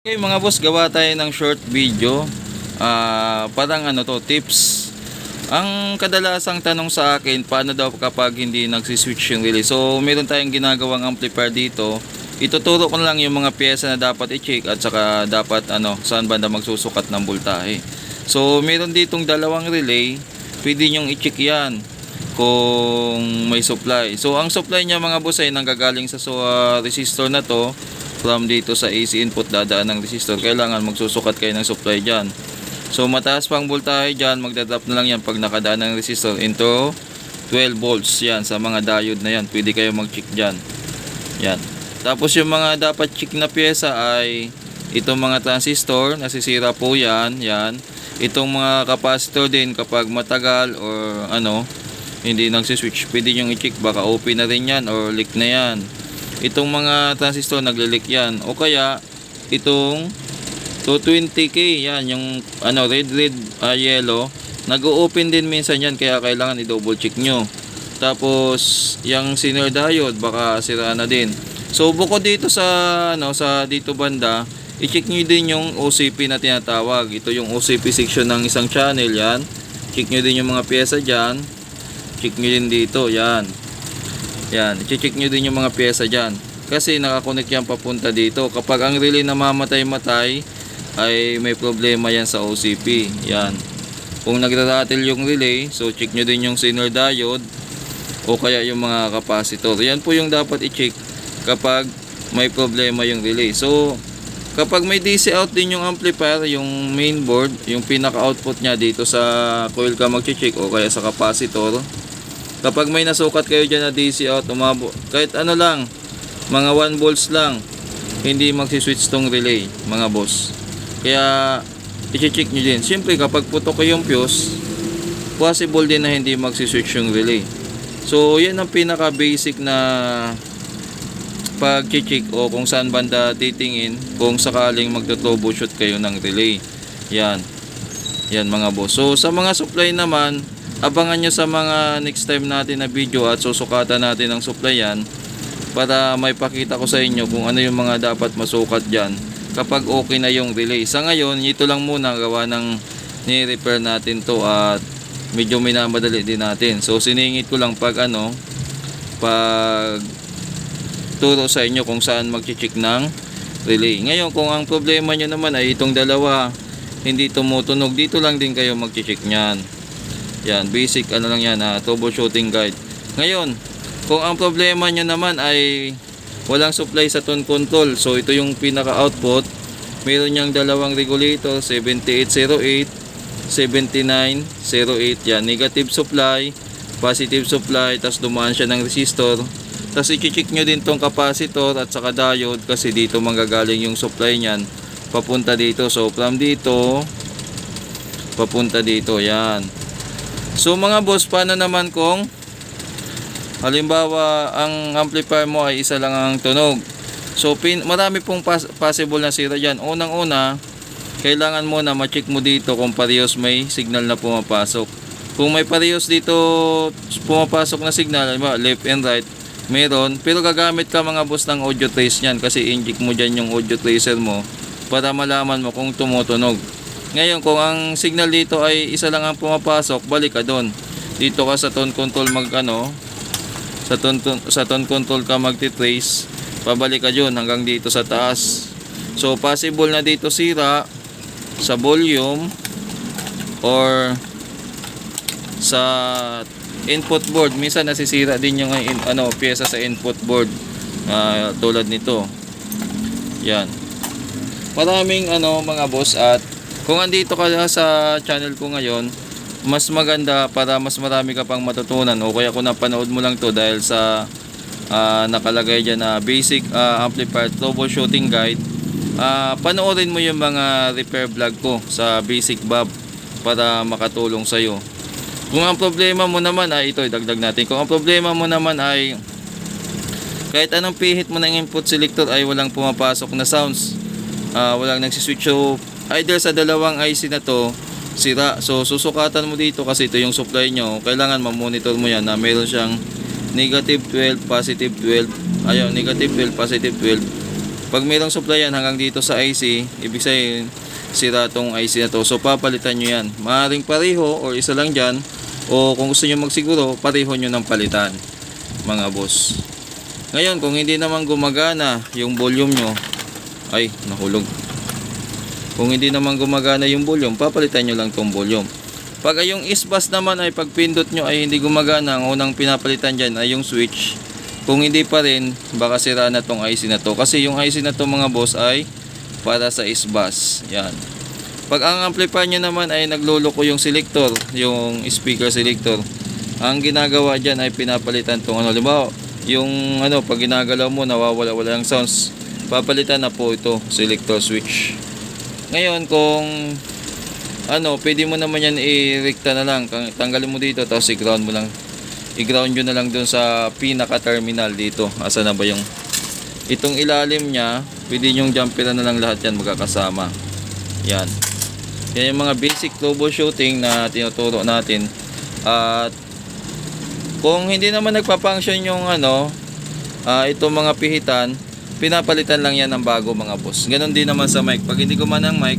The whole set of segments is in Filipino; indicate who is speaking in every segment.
Speaker 1: Okay mga boss, gawa tayo ng short video. Ah, parang ano to, tips. Ang kadalasang tanong sa akin, paano daw kapag hindi nagsiswitch yung relay? So, meron tayong ginagawang amplifier dito. Ituturo ko lang yung mga pyesa na dapat i-check at saka dapat ano, saan banda magsusukat ng voltahe. So, meron ditong dalawang relay. Pwede nyong i-check yan kung may supply. So, ang supply niya mga boss ay nanggagaling sa so, ah, resistor na to from dito sa AC input dadaan ng resistor. Kailangan magsusukat kayo ng supply dyan. So mataas pang voltahe dyan magdadrop na lang yan pag nakadaan ng resistor into 12 volts yan sa mga diode na yan. Pwede kayo mag check dyan. Yan. Tapos yung mga dapat check na pyesa ay itong mga transistor nasisira po yan yan. Itong mga capacitor din kapag matagal or ano hindi nagsiswitch pwede nyo i-check. Baka open na rin yan or leak na yan itong mga transistor naglilik yan. O kaya itong 220k yan yung ano red red ah, yellow. Nag-open din minsan yan kaya kailangan i-double check nyo. Tapos yung senior diode baka sira na din. So bukod dito sa ano sa dito banda i-check nyo din yung OCP na tinatawag. Ito yung OCP section ng isang channel yan. Check nyo din yung mga pyesa dyan. Check nyo din dito yan yan, i-check nyo din yung mga pyesa dyan. Kasi nakakonect yan papunta dito. Kapag ang relay namamatay-matay, ay may problema yan sa OCP. Yan. Kung nagrarattle yung relay, so check nyo din yung senior diode o kaya yung mga capacitor. Yan po yung dapat i-check kapag may problema yung relay. So, kapag may DC out din yung amplifier, yung main board, yung pinaka-output niya dito sa coil ka mag-check o kaya sa capacitor, kapag may nasukat kayo dyan na DC out, umabo, kahit ano lang, mga 1 volts lang, hindi magsiswitch tong relay, mga boss. Kaya, i-check nyo din. Siyempre, kapag putok ko yung fuse, possible din na hindi magsiswitch yung relay. So, yan ang pinaka-basic na pag-check o kung saan banda titingin kung sakaling magto-troubleshoot kayo ng relay. Yan. Yan mga boss. So, sa mga supply naman, abangan nyo sa mga next time natin na video at susukatan natin ang supply para may pakita ko sa inyo kung ano yung mga dapat masukat dyan kapag okay na yung relay. Sa ngayon, ito lang muna gawa ng ni-repair natin to at medyo minamadali din natin. So siningit ko lang pag ano pag turo sa inyo kung saan mag-check ng relay. Ngayon, kung ang problema nyo naman ay itong dalawa hindi tumutunog, dito lang din kayo mag-check niyan. Yan, basic ano lang yan, uh, troubleshooting guide. Ngayon, kung ang problema nyo naman ay walang supply sa tone control, so ito yung pinaka-output, meron niyang dalawang regulator, 7808, 7908, yan, negative supply, positive supply, tapos dumaan siya ng resistor, tapos i-check nyo din tong capacitor at saka diode kasi dito manggagaling yung supply niyan papunta dito. So from dito papunta dito. Yan. So mga boss, paano naman kung halimbawa ang amplifier mo ay isa lang ang tunog. So pin, marami pong possible na sira diyan. Unang-una, kailangan mo na ma-check mo dito kung parehas may signal na pumapasok. Kung may parehas dito pumapasok na signal, halimbawa left and right, meron. Pero gagamit ka mga boss ng audio trace niyan kasi inject mo dyan yung audio tracer mo para malaman mo kung tumutunog. Ngayon, kung ang signal dito ay isa lang ang pumapasok, balik ka doon. Dito ka sa tone control mag ano, sa tone, sa tone control ka magti-trace, pabalik ka dyan hanggang dito sa taas. So, possible na dito sira sa volume or sa input board. Minsan nasisira din yung in, ano, pyesa sa input board ah, tulad nito. Yan. Maraming ano mga boss at kung andito ka sa channel ko ngayon, mas maganda para mas marami ka pang matutunan o kaya kung napanood mo lang to dahil sa ah, nakalagay dyan na basic ah, amplifier troubleshooting guide ah, panoorin mo yung mga repair vlog ko sa basic bob para makatulong sa'yo. Kung ang problema mo naman ay ito idagdag natin. Kung ang problema mo naman ay kahit anong pihit mo ng input selector ay walang pumapasok na sounds ah, walang nagsiswitch so either sa dalawang IC na to sira so susukatan mo dito kasi ito yung supply nyo kailangan ma-monitor mo yan na meron siyang negative 12 positive 12 ayun negative 12 positive 12 Pag mayroong supply yan hanggang dito sa IC, ibig sabihin sira tong IC na to. So papalitan nyo yan. Maaring pareho or isa lang dyan. O kung gusto nyo magsiguro, pareho nyo ng palitan. Mga boss. Ngayon, kung hindi naman gumagana yung volume nyo, ay, nahulog. Kung hindi naman gumagana yung volume, papalitan nyo lang tong volume. Pag yung isbus naman ay pagpindot nyo ay hindi gumagana, ang unang pinapalitan dyan ay yung switch. Kung hindi pa rin, baka sira na tong IC na to. Kasi yung IC na to mga boss ay para sa isbus. Yan. Pag ang amplifier nyo naman ay nagluloko yung selector, yung speaker selector, ang ginagawa dyan ay pinapalitan tong ano, halimbawa, yung ano, pag ginagalaw mo, nawawala-wala yung sounds, papalitan na po ito, selector switch. Ngayon, kung ano, pwede mo naman yan i-recta na lang. Tanggalin mo dito, tapos i-ground mo lang. I-ground nyo na lang dun sa pinaka-terminal dito. Asa na ba yung... Itong ilalim niya, pwede nyong jumperan na lang lahat yan magkakasama. Yan. Yan yung mga basic troubleshooting na tinuturo natin. At kung hindi naman nagpa-function yung ano, ah, itong mga pihitan, pinapalitan lang yan ng bago mga boss. Ganon din naman sa mic. Pag hindi gumana ang mic,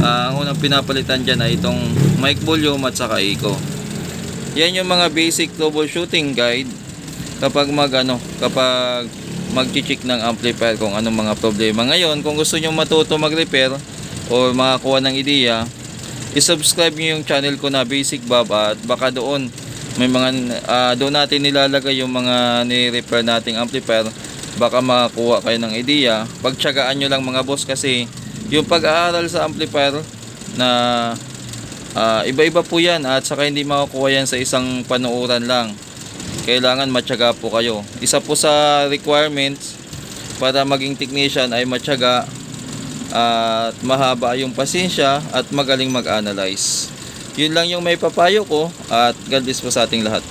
Speaker 1: ah, ang unang pinapalitan dyan ay itong mic volume at saka echo. Yan yung mga basic troubleshooting guide kapag mag ano, kapag mag-check ng amplifier kung anong mga problema. Ngayon, kung gusto nyo matuto mag-repair o makakuha ng ideya, i-subscribe nyo yung channel ko na Basic Bob at baka doon may mga ah, doon natin nilalagay yung mga ni-repair nating amplifier baka makakuha kayo ng ideya pagtsagaan nyo lang mga boss kasi yung pag-aaral sa amplifier na ah, iba-iba po yan at saka hindi makukuha yan sa isang panuuran lang kailangan matyaga po kayo isa po sa requirements para maging technician ay matyaga at mahaba yung pasensya at magaling mag-analyze. Yun lang yung may papayo ko at God bless po sa ating lahat.